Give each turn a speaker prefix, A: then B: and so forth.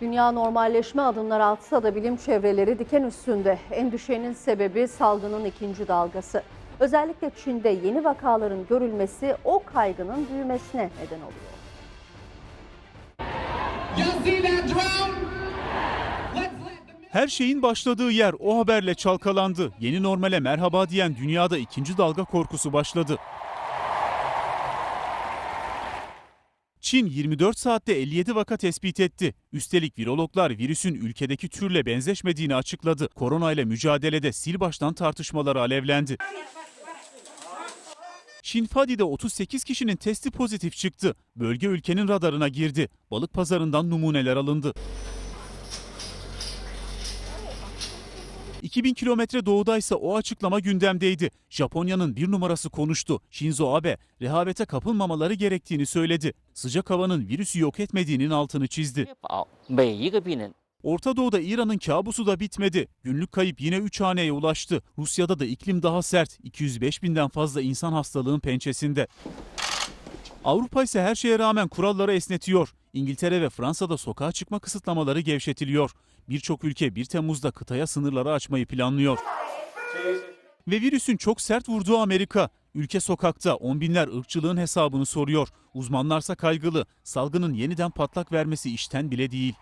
A: Dünya normalleşme adımları atsa da bilim çevreleri diken üstünde. Endişenin sebebi salgının ikinci dalgası. Özellikle Çin'de yeni vakaların görülmesi o kaygının büyümesine neden oluyor.
B: Her şeyin başladığı yer o haberle çalkalandı. Yeni normale merhaba diyen dünyada ikinci dalga korkusu başladı. Çin 24 saatte 57 vaka tespit etti. Üstelik virologlar virüsün ülkedeki türle benzeşmediğini açıkladı. Korona ile mücadelede sil baştan tartışmaları alevlendi. Şinfadi'de 38 kişinin testi pozitif çıktı. Bölge ülkenin radarına girdi. Balık pazarından numuneler alındı. 2000 kilometre doğudaysa o açıklama gündemdeydi. Japonya'nın bir numarası konuştu. Shinzo Abe rehavete kapılmamaları gerektiğini söyledi. Sıcak havanın virüsü yok etmediğinin altını çizdi. Orta Doğu'da İran'ın kabusu da bitmedi. Günlük kayıp yine 3 haneye ulaştı. Rusya'da da iklim daha sert. 205 binden fazla insan hastalığın pençesinde. Avrupa ise her şeye rağmen kuralları esnetiyor. İngiltere ve Fransa'da sokağa çıkma kısıtlamaları gevşetiliyor. Birçok ülke 1 Temmuz'da kıtaya sınırları açmayı planlıyor. Ve virüsün çok sert vurduğu Amerika. Ülke sokakta on binler ırkçılığın hesabını soruyor. Uzmanlarsa kaygılı. Salgının yeniden patlak vermesi işten bile değil.